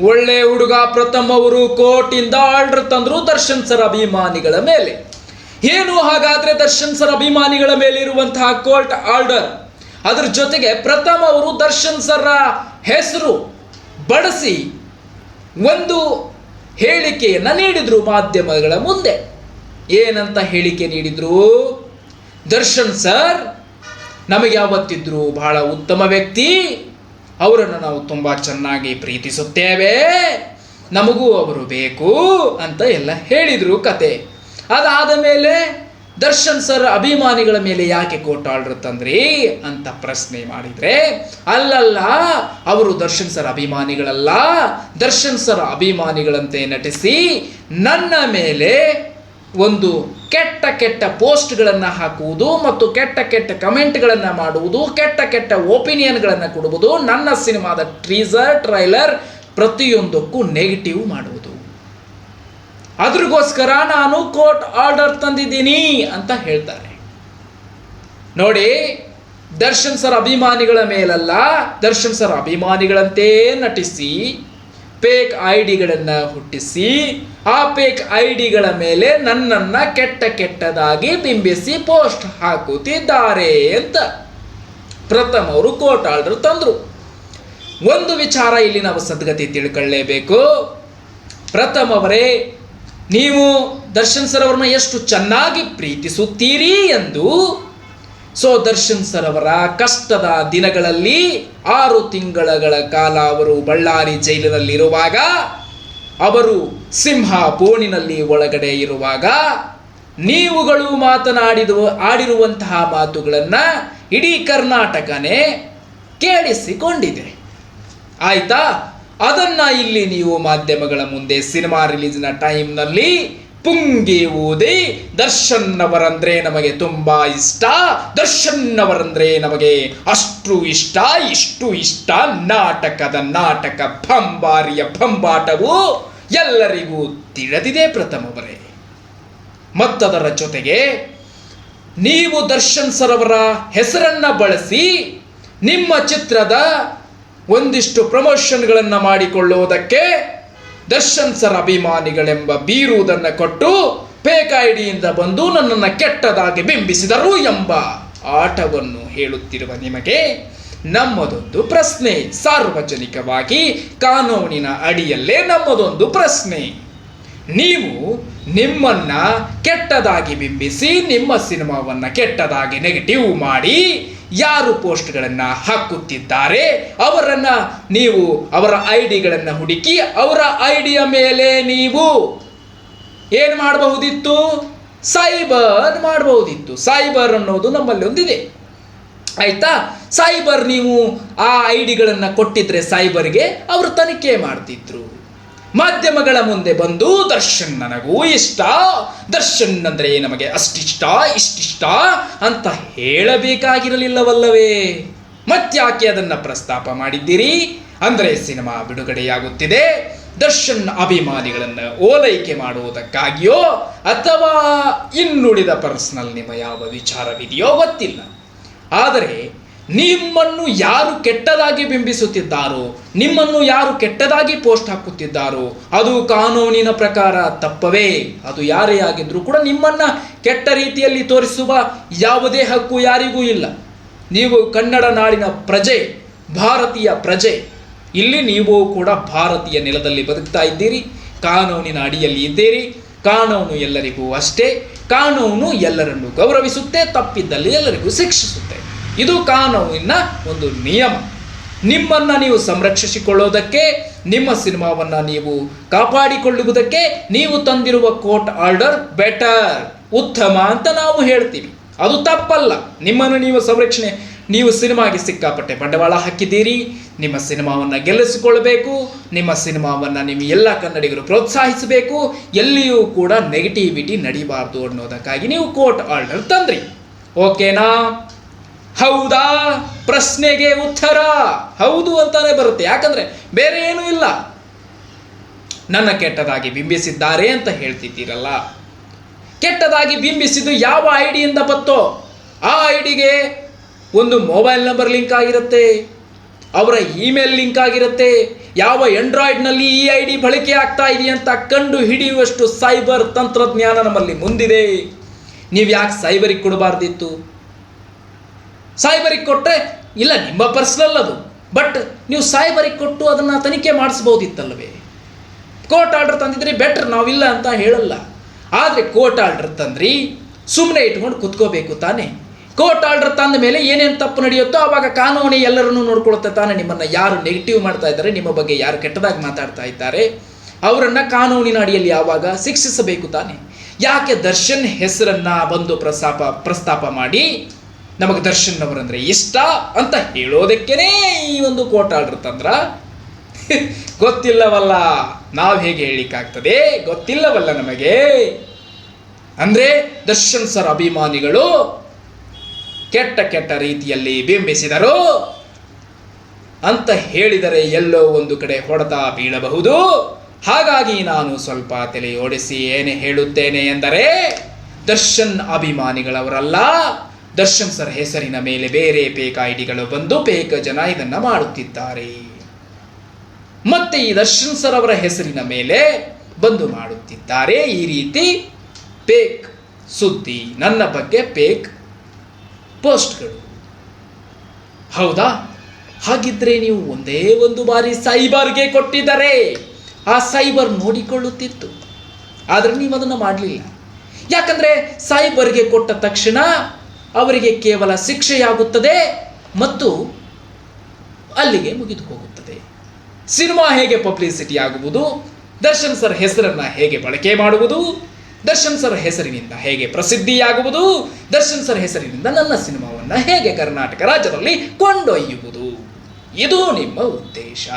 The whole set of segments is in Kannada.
ಒಳ್ಳೆ ಹುಡುಗ, ಪ್ರಥಮ ಅವರು ಕೋರ್ಟಿಂದ ಆರ್ಡರ್ ತಂದ್ರು ದರ್ಶನ್ ಸರ್ ಅಭಿಮಾನಿಗಳ ಮೇಲೆ. ಏನು ಹಾಗಾದ್ರೆ ದರ್ಶನ್ ಸರ್ ಅಭಿಮಾನಿಗಳ ಮೇಲೆ ಇರುವಂತಹ ಕೋರ್ಟ್ ಆರ್ಡರ್? ಅದ್ರ ಜೊತೆಗೆ ಪ್ರಥಮ ಅವರು ದರ್ಶನ್ ಸರ್ ಹೆಸರು ಬಳಸಿ ಒಂದು ಹೇಳಿಕೆಯನ್ನ ನೀಡಿದ್ರು ಮಾಧ್ಯಮಗಳ ಮುಂದೆ. ಏನಂತ ಹೇಳಿಕೆ ನೀಡಿದ್ರು? ದರ್ಶನ್ ಸರ್, ನಮಗೆ ಯಾವತ್ತಿದ್ರು ಬಹಳ ಉತ್ತಮ ವ್ಯಕ್ತಿ. ಅವರನ್ನು ನಾವು ತುಂಬ ಚೆನ್ನಾಗಿ ಪ್ರೀತಿಸುತ್ತೇವೆ. ನಮಗೂ ಅವರು ಬೇಕು ಅಂತ ಎಲ್ಲ ಹೇಳಿದರು ಕತೆ. ಅದಾದ ಮೇಲೆ ದರ್ಶನ್ ಸರ್ ಅಭಿಮಾನಿಗಳ ಮೇಲೆ ಯಾಕೆ ಕೋಟಾಳ್ರು ಆರ್ಡರ್ ತಂದ್ರಿ ಅಂತ ಪ್ರಶ್ನೆ ಮಾಡಿದ್ರೆ, ಅಲ್ಲಲ್ಲ, ಅವರು ದರ್ಶನ್ ಸರ್ ಅಭಿಮಾನಿಗಳಲ್ಲ, ದರ್ಶನ್ ಸರ್ ಅಭಿಮಾನಿಗಳಂತೆ ನಟಿಸಿ ನನ್ನ ಮೇಲೆ ಒಂದು ಕೆಟ್ಟ ಕೆಟ್ಟ ಪೋಸ್ಟ್ಗಳನ್ನು ಹಾಕುವುದು ಮತ್ತು ಕೆಟ್ಟ ಕೆಟ್ಟ ಕಮೆಂಟ್ಗಳನ್ನು ಮಾಡುವುದು, ಕೆಟ್ಟ ಕೆಟ್ಟ ಒಪಿನಿಯನ್ಗಳನ್ನು ಕೊಡುವುದು, ನನ್ನ ಸಿನಿಮಾದ ಟ್ರೀಸರ್, ಟ್ರೈಲರ್ ಪ್ರತಿಯೊಂದಕ್ಕೂ ನೆಗೆಟಿವ್ ಮಾಡುವುದು. ಅದ್ರಿಗೋಸ್ಕರ ನಾನು ಕೋರ್ಟ್ ಆರ್ಡರ್ ತಂದಿದ್ದೀನಿ ಅಂತ ಹೇಳ್ತಾರೆ. ನೋಡಿ, ದರ್ಶನ್ ಸರ್ ಅಭಿಮಾನಿಗಳ ಮೇಲಲ್ಲ, ದರ್ಶನ್ ಸರ್ ಅಭಿಮಾನಿಗಳಂತೆ ನಟಿಸಿ ಫೇಕ್ ಐ ಡಿಗಳನ್ನು ಹುಟ್ಟಿಸಿ, ಆ ಪೇಕ್ ಐ ಡಿಗಳ ಮೇಲೆ ನನ್ನನ್ನು ಕೆಟ್ಟ ಕೆಟ್ಟದಾಗಿ ಬಿಂಬಿಸಿ ಪೋಸ್ಟ್ ಹಾಕುತ್ತಿದ್ದಾರೆ ಅಂತ ಪ್ರಥಮವರು ಕೋರ್ಟ್ ಆರ್ಡರ್ ತಂದರು. ಒಂದು ವಿಚಾರ ಇಲ್ಲಿ ನಾವು ಸದ್ಗತಿ ತಿಳ್ಕೊಳ್ಳೇಬೇಕು. ಪ್ರಥಮವರೇ ನೀವು ದರ್ಶನ್ ಸರ್ ಅವ್ರನ್ನ ಎಷ್ಟು ಚೆನ್ನಾಗಿ ಪ್ರೀತಿಸುತ್ತೀರಿ ಎಂದು ಸೊ ದರ್ಶನ್ ಸರ್ ಕಷ್ಟದ ದಿನಗಳಲ್ಲಿ ಆರು ತಿಂಗಳ ಕಾಲ ಅವರು ಬಳ್ಳಾರಿ ಜೈಲಿನಲ್ಲಿರುವಾಗ, ಅವರು ಸಿಂಹ ಬೋಣಿನಲ್ಲಿ ಒಳಗಡೆ ಇರುವಾಗ, ನೀವುಗಳು ಮಾತನಾಡಿದ ಆಡಿರುವಂತಹ ಮಾತುಗಳನ್ನು ಇಡೀ ಕರ್ನಾಟಕನೇ ಕೇಳಿಸಿಕೊಂಡಿದೆ. ಆಯಿತಾ? ಅದನ್ನ ಇಲ್ಲಿ ನೀವು ಮಾಧ್ಯಮಗಳ ಮುಂದೆ ಸಿನಿಮಾ ರಿಲೀಸ್ನ ಟೈಮ್ನಲ್ಲಿ ಪುಂಗಿ ಊದಿ ದರ್ಶನ್ ಅವರಂದ್ರೆ ನಮಗೆ ತುಂಬಾ ಇಷ್ಟ ದರ್ಶನ್ ಅವರಂದ್ರೆ ನಮಗೆ ಅಷ್ಟು ಇಷ್ಟ, ಇಷ್ಟು ಇಷ್ಟ, ನಾಟಕದ ನಾಟಕ ಭಂಬಾರಿಯ ಭಂಬಾಟವು ಎಲ್ಲರಿಗೂ ತಿಳಿದಿದೆ ಪ್ರಥಮವರೇ. ಮತ್ತದರ ಜೊತೆಗೆ, ನೀವು ದರ್ಶನ್ ಸರ್ ಅವರ ಹೆಸರನ್ನ ಬಳಸಿ, ನಿಮ್ಮ ಚಿತ್ರದ ಒಂದಿಷ್ಟು ಪ್ರಮೋಷನ್ಗಳನ್ನು ಮಾಡಿಕೊಳ್ಳುವುದಕ್ಕೆ ದರ್ಶನ್ ಸರ್ ಅಭಿಮಾನಿಗಳೆಂಬ ಬೀರುವುದನ್ನು ಕೊಟ್ಟು ಫೇಕ್ ಐಡಿಯಿಂದ ಬಂದು ನನ್ನನ್ನು ಕೆಟ್ಟದಾಗಿ ಬಿಂಬಿಸಿದರು ಎಂಬ ಆಟವನ್ನು ಹೇಳುತ್ತಿರುವ ನಿಮಗೆ ನಮ್ಮದೊಂದು ಪ್ರಶ್ನೆ. ಸಾರ್ವಜನಿಕವಾಗಿ ಕಾನೂನಿನ ಅಡಿಯಲ್ಲೇ ನಮ್ಮದೊಂದು ಪ್ರಶ್ನೆ. ನೀವು ನಿಮ್ಮನ್ನ ಕೆಟ್ಟದಾಗಿ ಬಿಂಬಿಸಿ ನಿಮ್ಮ ಸಿನಿಮಾವನ್ನು ಕೆಟ್ಟದಾಗಿ ನೆಗೆಟಿವ್ ಮಾಡಿ ಯಾರು ಪೋಸ್ಟ್ಗಳನ್ನು ಹಾಕುತ್ತಿದ್ದಾರೆ ಅವರನ್ನು ನೀವು ಅವರ ಐ ಡಿಗಳನ್ನು ಹುಡುಕಿ ಅವರ ಐಡಿಯ ಮೇಲೆ ನೀವು ಏನು ಮಾಡಬಹುದಿತ್ತು? ಸೈಬರ್ ಮಾಡಬಹುದಿತ್ತು. ಸೈಬರ್ ಅನ್ನೋದು ನಮ್ಮಲ್ಲಿ ಒಂದಿದೆ. ಆಯಿತಾ? ಸೈಬರ್ ನೀವು ಆ ಐ ಡಿಗಳನ್ನು ಕೊಟ್ಟಿದ್ರೆ ಸೈಬರ್ಗೆ ಅವರು ತನಿಖೆ ಮಾಡ್ತಿದ್ರು. ಮಾಧ್ಯಮಗಳ ಮುಂದೆ ಬಂದು ದರ್ಶನ್ ನನಗೂ ಇಷ್ಟ. ದರ್ಶನ್ ಅಂದರೆ ನಮಗೆ ಅಷ್ಟಿಷ್ಟ, ಇಷ್ಟಿಷ್ಟ ಅಂತ ಹೇಳಬೇಕಾಗಿರಲಿಲ್ಲವಲ್ಲವೇ? ಮತ್ತ್ಯಾಕೆ ಅದನ್ನು ಪ್ರಸ್ತಾಪ ಮಾಡಿದ್ದೀರಿ? ಅಂದರೆ ಸಿನಿಮಾ ಬಿಡುಗಡೆಯಾಗುತ್ತಿದೆ. ದರ್ಶನ್ ಅಭಿಮಾನಿಗಳನ್ನು ಓಲೈಕೆ ಮಾಡುವುದಕ್ಕಾಗಿಯೋ ಅಥವಾ ಇನ್ನುಳಿದ ಪರ್ಸನಲ್ ನಿಮ್ಮ ಯಾವ ವಿಚಾರವಿದೆಯೋ ಗೊತ್ತಿಲ್ಲ. ಆದರೆ ನಿಮ್ಮನ್ನು ಯಾರು ಕೆಟ್ಟದಾಗಿ ಬಿಂಬಿಸುತ್ತಿದ್ದಾರೋ, ನಿಮ್ಮನ್ನು ಯಾರು ಕೆಟ್ಟದಾಗಿ ಪೋಸ್ಟ್ ಹಾಕುತ್ತಿದ್ದಾರೋ, ಅದು ಕಾನೂನಿನ ಪ್ರಕಾರ ತಪ್ಪವೇ. ಅದು ಯಾರೇ ಆಗಿದ್ರೂ ಕೂಡ ನಿಮ್ಮನ್ನ ಕೆಟ್ಟ ರೀತಿಯಲ್ಲಿ ತೋರಿಸುವ ಯಾವುದೇ ಹಕ್ಕು ಯಾರಿಗೂ ಇಲ್ಲ. ನೀವು ಕನ್ನಡ ನಾಡಿನ ಪ್ರಜೆ, ಭಾರತೀಯ ಪ್ರಜೆ. ಇಲ್ಲಿ ನೀವು ಕೂಡ ಭಾರತೀಯ ನೆಲದಲ್ಲಿ ಬದುಕ್ತಾ ಇದ್ದೀರಿ, ಕಾನೂನಿನ ಅಡಿಯಲ್ಲಿ ಇದ್ದೀರಿ, ಕಾನೂನು ಎಲ್ಲರಿಗೂ ಅಷ್ಟೇ, ಕಾನೂನು ಎಲ್ಲರನ್ನು ಗೌರವಿಸುತ್ತೆ, ತಪ್ಪಿದ್ದಲ್ಲಿ ಎಲ್ಲರಿಗೂ ಶಿಕ್ಷಿಸುತ್ತೆ. ಇದು ಕಾನೂನಿನ ಒಂದು ನಿಯಮ. ನಿಮ್ಮನ್ನ ನೀವು ಸಂರಕ್ಷಿಸಿಕೊಳ್ಳೋದಕ್ಕೆ, ನಿಮ್ಮ ಸಿನಿಮಾವನ್ನ ನೀವು ಕಾಪಾಡಿಕೊಳ್ಳುವುದಕ್ಕೆ ನೀವು ತಂದಿರುವ ಕೋರ್ಟ್ ಆರ್ಡರ್ ಬೆಟರ್, ಉತ್ತಮ ಅಂತ ನಾವು ಹೇಳ್ತೀವಿ. ಅದು ತಪ್ಪಲ್ಲ. ನಿಮ್ಮನ್ನು ನೀವು ಸಂರಕ್ಷಣೆ, ನೀವು ಸಿನಿಮಾಗೆ ಸಿಕ್ಕಾಪಟ್ಟೆ ಬಂಡವಾಳ ಹಾಕಿದ್ದೀರಿ. ನಿಮ್ಮ ಸಿನಿಮಾವನ್ನು ಗೆಲ್ಲಿಸಿಕೊಳ್ಳಬೇಕು. ನಿಮ್ಮ ಸಿನಿಮಾವನ್ನು ನೀವು ಎಲ್ಲ ಕನ್ನಡಿಗರು ಪ್ರೋತ್ಸಾಹಿಸಬೇಕು. ಎಲ್ಲಿಯೂ ಕೂಡ ನೆಗೆಟಿವಿಟಿ ನಡೀಬಾರ್ದು ಅನ್ನೋದಕ್ಕಾಗಿ ನೀವು ಕೋರ್ಟ್ ಆರ್ಡರ್ ತಂದ್ರಿ. ಓಕೆನಾ ಹೌದಾ? ಪ್ರಶ್ನೆಗೆ ಉತ್ತರ. ಹೌದು ಅಂತಾನೆ ಬರುತ್ತೆ. ಯಾಕಂದ್ರೆ ಬೇರೆ ಏನು ಇಲ್ಲ. ನನ್ನ ಕೆಟ್ಟದಾಗಿ ಬಿಂಬಿಸಿದ್ದಾರೆ ಅಂತ ಹೇಳ್ತಿದ್ದೀರಲ್ಲ. ಕೆಟ್ಟದಾಗಿ ಬಿಂಬಿಸಿದ್ದು ಯಾವ ಐಡಿಯಿಂದ ಬತ್ತೋ ಆ ಐ ಡಿಗೆ ಒಂದು ಮೊಬೈಲ್ ನಂಬರ್ ಲಿಂಕ್ ಆಗಿರುತ್ತೆ. ಅವರ ಇಮೇಲ್ ಲಿಂಕ್ ಆಗಿರುತ್ತೆ. ಯಾವ ಆಂಡ್ರಾಯ್ಡ್ನಲ್ಲಿ ಈ ಐ ಡಿ ಬಳಕೆ ಆಗ್ತಾ ಇದೆ ಅಂತ ಕಂಡು ಹಿಡಿಯುವಷ್ಟು ಸೈಬರ್ ತಂತ್ರಜ್ಞಾನ ನಮ್ಮಲ್ಲಿ ಮುಂದಿದೆ. ನೀವು ಯಾಕೆ ಸೈಬರಿಗೆ ಕೊಡಬಾರ್ದಿತ್ತು? ಸೈಬರಿಗೆ ಕೊಟ್ಟರೆ ಇಲ್ಲ, ನಿಮ್ಮ ಪರ್ಸ್ನಲ್ ಅದು. ಬಟ್ ನೀವು ಸಾಯಿಬರಿಗೆ ಕೊಟ್ಟು ಅದನ್ನು ತನಿಖೆ ಮಾಡಿಸ್ಬೋದಿತ್ತಲ್ವೇ ಕೋರ್ಟ್ ಆರ್ಡರ್ ತಂದಿದ್ರೆ ಬೆಟರ್ ನಾವಿಲ್ಲ ಅಂತ ಹೇಳಲ್ಲ. ಆದರೆ ಕೋರ್ಟ್ ಆರ್ಡರ್ ತಂದ್ರಿ ಸುಮ್ಮನೆ ಇಟ್ಕೊಂಡು ಕುತ್ಕೋಬೇಕು ತಾನೇ. ಕೋರ್ಟ್ ಆರ್ಡರ್ ತಂದ ಮೇಲೆ ಏನೇನು ತಪ್ಪು ನಡೆಯುತ್ತೋ ಆವಾಗ ಕಾನೂನು ಎಲ್ಲರನ್ನೂ ನೋಡ್ಕೊಳುತ್ತೆ ತಾನೇ. ನಿಮ್ಮನ್ನು ಯಾರು ನೆಗೆಟಿವ್ ಮಾಡ್ತಾ ಇದ್ದಾರೆ, ನಿಮ್ಮ ಬಗ್ಗೆ ಯಾರು ಕೆಟ್ಟದಾಗಿ ಮಾತಾಡ್ತಾ ಇದ್ದಾರೆ, ಅವರನ್ನು ಕಾನೂನಿನ ಅಡಿಯಲ್ಲಿ ಯಾವಾಗ ಶಿಕ್ಷಿಸಬೇಕು ತಾನೇ. ಯಾಕೆ ದರ್ಶನ್ ಹೆಸರನ್ನು ಬಂದು ಪ್ರಸ್ತಾಪ ಪ್ರಸ್ತಾಪ ಮಾಡಿ ನಮಗೆ ದರ್ಶನ್ ಅವರಂದ್ರೆ ಇಷ್ಟ ಅಂತ ಹೇಳೋದಕ್ಕೇನೆ ಈ ಒಂದು ಆರ್ಡರ್ ತಂದ್ರ ಗೊತ್ತಿಲ್ಲವಲ್ಲ, ನಾವು ಹೇಗೆ ಹೇಳಿಕ್ಕಾಗ್ತದೆ ಗೊತ್ತಿಲ್ಲವಲ್ಲ ನಮಗೆ. ಅಂದ್ರೆ ದರ್ಶನ್ ಸರ್ ಅಭಿಮಾನಿಗಳು ಕೆಟ್ಟ ಕೆಟ್ಟ ರೀತಿಯಲ್ಲಿ ಬಿಂಬಿಸಿದರು ಅಂತ ಹೇಳಿದರೆ ಎಲ್ಲೋ ಒಂದು ಕಡೆ ಹೊಡೆತ ಬೀಳಬಹುದು. ಹಾಗಾಗಿ ನಾನು ಸ್ವಲ್ಪ ತಲೆ ಓಡಿಸಿ ಏನೇ ಹೇಳುತ್ತೇನೆ ಎಂದರೆ, ದರ್ಶನ್ ಅಭಿಮಾನಿಗಳವರಲ್ಲ. ದರ್ಶನ್ ಸರ್ ಹೆಸರಿನ ಮೇಲೆ ಬೇರೆ ಪೇಕ್ ಐಡಿಗಳು ಬಂದು ಪೇಕ್ ಜನ ಇದನ್ನು ಮಾಡುತ್ತಿದ್ದಾರೆ. ಮತ್ತೆ ಈ ದರ್ಶನ್ ಸರ್ ಅವರ ಹೆಸರಿನ ಮೇಲೆ ಬಂದು ಮಾಡುತ್ತಿದ್ದಾರೆ. ಈ ರೀತಿ ಪೇಕ್ ಸುದ್ದಿ, ನನ್ನ ಬಗ್ಗೆ ಪೇಕ್ ಪೋಸ್ಟ್ಗಳು. ಹೌದಾ? ಹಾಗಿದ್ರೆ ನೀವು ಒಂದೇ ಒಂದು ಬಾರಿ ಸೈಬರ್ಗೆ ಕೊಟ್ಟಿದ್ದರೆ ಆ ಸೈಬರ್ ನೋಡಿಕೊಳ್ಳುತ್ತಿತ್ತು. ಆದರೆ ನೀವು ಅದನ್ನು ಮಾಡಲಿಲ್ಲ. ಯಾಕಂದರೆ ಸೈಬರ್ಗೆ ಕೊಟ್ಟ ತಕ್ಷಣ ಅವರಿಗೆ ಕೇವಲ ಶಿಕ್ಷೆಯಾಗುತ್ತದೆ ಮತ್ತು ಅಲ್ಲಿಗೆ ಮುಗಿದು ಹೋಗುತ್ತದೆ ಸಿನಿಮಾ ಹೇಗೆ ಪಬ್ಲಿಸಿಟಿ ಆಗುವುದು? ದರ್ಶನ್ ಸರ್ ಹೆಸರನ್ನು ಹೇಗೆ ಬಳಕೆ ಮಾಡುವುದು? ದರ್ಶನ್ ಸರ್ ಹೆಸರಿನಿಂದ ಹೇಗೆ ಪ್ರಸಿದ್ಧಿಯಾಗುವುದು? ದರ್ಶನ್ ಸರ್ ಹೆಸರಿನಿಂದ ನನ್ನ ಸಿನಿಮಾವನ್ನು ಹೇಗೆ ಕರ್ನಾಟಕ ರಾಜ್ಯದಲ್ಲಿ ಕೊಂಡೊಯ್ಯುವುದು? ಇದು ನಿಮ್ಮ ಉದ್ದೇಶ.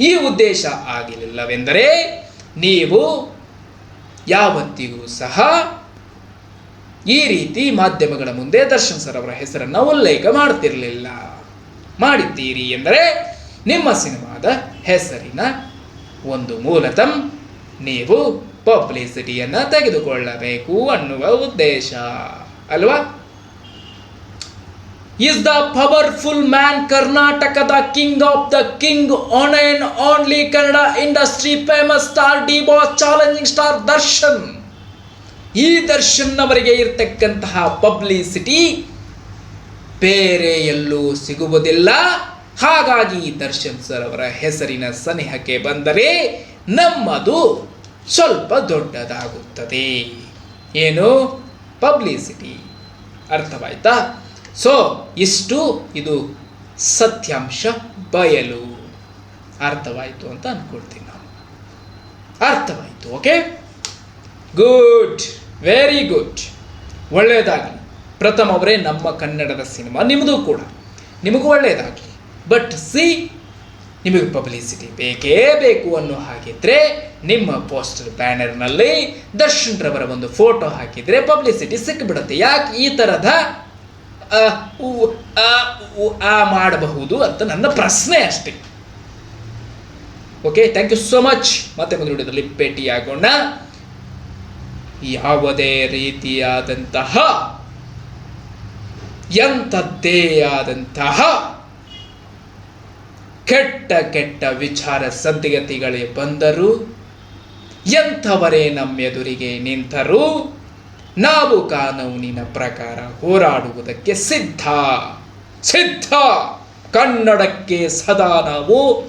ಈ ಉದ್ದೇಶ ಆಗಿರಲಿಲ್ಲವೆಂದರೆ ನೀವು ಯಾವತ್ತಿಗೂ ಸಹ ಈ ರೀತಿ ಮಾಧ್ಯಮಗಳ ಮುಂದೆ ದರ್ಶನ್ ಸರ್ ಅವರ ಹೆಸರನ್ನು ಉಲ್ಲೇಖ ಮಾಡ್ತಿರಲಿಲ್ಲ. ಮಾಡಿದ್ದೀರಿ ಎಂದರೆ ನಿಮ್ಮ ಸಿನಿಮಾದ ಹೆಸರಿನ ಒಂದು ಮೂಲತಂ ನೀವು ಪಬ್ಲಿಸಿಟಿಯನ್ನು ತೆಗೆದುಕೊಳ್ಳಬೇಕು ಅನ್ನುವ ಉದ್ದೇಶ. ಅಲ್ವಾ? ಇಸ್ ದ ಪವರ್ಫುಲ್ ಮ್ಯಾನ್ ಕರ್ನಾಟಕದ king of the king on and Kannada industry famous star D boss challenging star Darshan ಈ ದರ್ಶನ್ ಅವರಿಗೆ ಇರ್ತಕ್ಕಂತಹ ಪಬ್ಲಿಸಿಟಿ ಬೇರೆ ಎಲ್ಲೂ ಸಿಗುವುದಿಲ್ಲ. ಹಾಗಾಗಿ ದರ್ಶನ್ ಸರ್ ಅವರ ಹೆಸರಿನ ಸನಿಹಕ್ಕೆ ಬಂದರೆ ನಮ್ಮದು ಸ್ವಲ್ಪ ದೊಡ್ಡದಾಗುತ್ತದೆ. ಏನು? ಪಬ್ಲಿಸಿಟಿ ಅರ್ಥವಾಯ್ತಾ? ಸೊ ಇಷ್ಟು, ಇದು ಸತ್ಯಾಂಶ ಬಯಲು. ಅರ್ಥವಾಯಿತು ಅಂತ ಅಂದ್ಕೊಳ್ತೀನಿ ನಾವು ಅರ್ಥವಾಯಿತು ಓಕೆ ಗುಡ್ ವೆರಿ ಗುಡ್ ಒಳ್ಳೆಯದಾಗಲಿ. ಪ್ರಥಮ ಅವರೇ ನಮ್ಮ ಕನ್ನಡದ ಸಿನಿಮಾ. ನಿಮ್ಮದು ಕೂಡ. ನಿಮಗೂ ಒಳ್ಳೆಯದಾಗಲಿ. ಬಟ್ ಸಿ ನಿಮಗೆ ಪಬ್ಲಿಸಿಟಿ ಬೇಕೇ ಬೇಕು ಅನ್ನೋ ಹಾಗಿದ್ರೆ ನಿಮ್ಮ ಪೋಸ್ಟರ್ ಬ್ಯಾನರ್ನಲ್ಲಿ ದರ್ಶನ್ ರವರ ಒಂದು ಫೋಟೋ ಹಾಕಿದ್ರೆ ಪಬ್ಲಿಸಿಟಿ ಸಿಕ್ಕಿಬಿಡುತ್ತೆ ಯಾಕೆ ಈ ಥರದ ಆ, ಮಾಡಬಹುದು ಅಂತ ನನ್ನ ಪ್ರಶ್ನೆ ಅಷ್ಟೇ. Okay thank you so much ಮತ್ತೆ ವಿಡಿಯೋದಲ್ಲಿ ಭೇಟಿಯಾಗೋಣ. ಯಾವುದೇ ರೀತಿಯಾದಂತಹ ಎಂಥದ್ದೇ ಆದಂತಹ ಕೆಟ್ಟ ಕೆಟ್ಟ ವಿಚಾರ ಸಂತಿಗತಿಗಳೇ ಬಂದರು, ಎಂಥವರೇ ನಮ್ಮೆದುರಿಗೆ ನಿಂತರೂ, ನಾವು ಕಾನೂನಿನ ಪ್ರಕಾರ ಹೋರಾಡುವುದಕ್ಕೆ ಸಿದ್ಧ. ಸಿದ್ಧ! ಕನ್ನಡಕ್ಕೆ ಸದಾ ನಾವು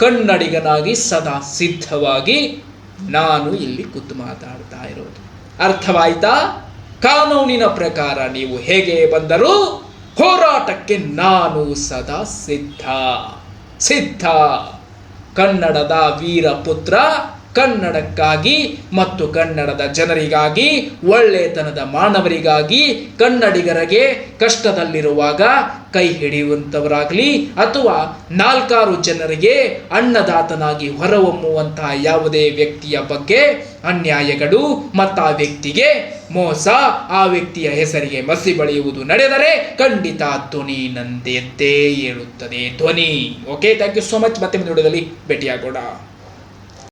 ಕನ್ನಡಿಗನಾಗಿ ಸದಾ ಸಿದ್ಧವಾಗಿ ನಾನು ಇಲ್ಲಿ ಕೂತು ಮಾತಾಡ್ತಾ ಇರೋದು. ಅರ್ಥವಾಯ್ತಾ? ಕಾನೂನಿನ ಪ್ರಕಾರ ನೀವು ಹೇಗೆ ಬಂದರೂ ಹೋರಾಟಕ್ಕೆ ನಾನು ಸದಾ ಸಿದ್ಧ. ಸಿದ್ಧ. ಕನ್ನಡದ ವೀರ ಪುತ್ರ ಕನ್ನಡಕ್ಕಾಗಿ ಮತ್ತು ಕನ್ನಡದ ಜನರಿಗಾಗಿ, ಒಳ್ಳೆತನದ ಮಾನವರಿಗಾಗಿ ಕನ್ನಡಿಗರಿಗೆ ಕಷ್ಟದಲ್ಲಿರುವಾಗ ಕೈ ಹಿಡಿಯುವಂಥವರಾಗಲಿ ಅಥವಾ ನಾಲ್ಕಾರು ಜನರಿಗೆ ಅನ್ನದಾತನಾಗಿ ಹೊರಹೊಮ್ಮುವಂತಹ ಯಾವುದೇ ವ್ಯಕ್ತಿಯ ಬಗ್ಗೆ ಅನ್ಯಾಯಗಳು ಮತ್ತು ಆ ವ್ಯಕ್ತಿಗೆ ಮೋಸ, ಆ ವ್ಯಕ್ತಿಯ ಹೆಸರಿಗೆ ಮಸಿ ಬಳಿಯುವುದು ನಡೆದರೆ ಖಂಡಿತ ಧ್ವನಿ ನಂದೆದ್ದೇ ಹೇಳುತ್ತದೆ. ಧ್ವನಿ. Okay thank you so much ಮತ್ತೆ ಮುಂದೆ ಭೇಟಿಯಾಗೋಣ.